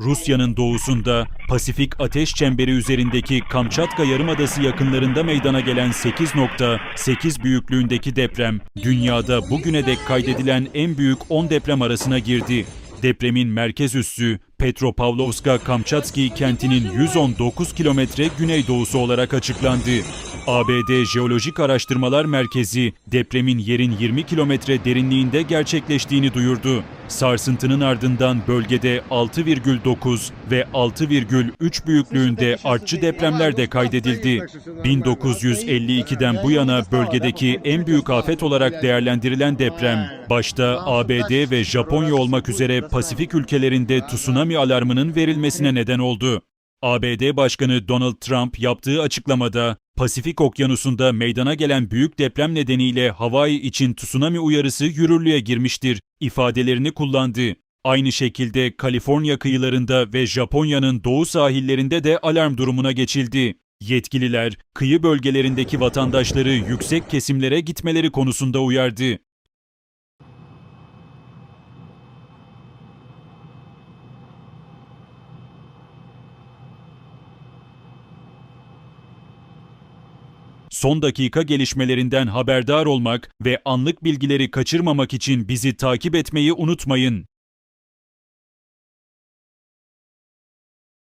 Rusya'nın doğusunda Pasifik Ateş Çemberi üzerindeki Kamçatka Yarımadası yakınlarında meydana gelen 8.8 büyüklüğündeki deprem, dünyada bugüne dek kaydedilen en büyük 10 deprem arasına girdi. Depremin merkez üssü Petropavlovska-Kamçatski kentinin 119 kilometre güneydoğusu olarak açıklandı. ABD Jeolojik Araştırmalar Merkezi depremin yerin 20 kilometre derinliğinde gerçekleştiğini duyurdu. Sarsıntının ardından bölgede 6,9 ve 6,3 büyüklüğünde artçı depremler de kaydedildi. 1952'den bu yana bölgedeki en büyük afet olarak değerlendirilen deprem, başta ABD ve Japonya olmak üzere Pasifik ülkelerinde tsunami alarmının verilmesine neden oldu. ABD Başkanı Donald Trump yaptığı açıklamada Pasifik Okyanusu'nda meydana gelen büyük deprem nedeniyle Hawaii için tsunami uyarısı yürürlüğe girmiştir ifadelerini kullandı. Aynı şekilde Kaliforniya kıyılarında ve Japonya'nın doğu sahillerinde de alarm durumuna geçildi. Yetkililer kıyı bölgelerindeki vatandaşları yüksek kesimlere gitmeleri konusunda uyardı. Son dakika gelişmelerinden haberdar olmak ve anlık bilgileri kaçırmamak için bizi takip etmeyi unutmayın.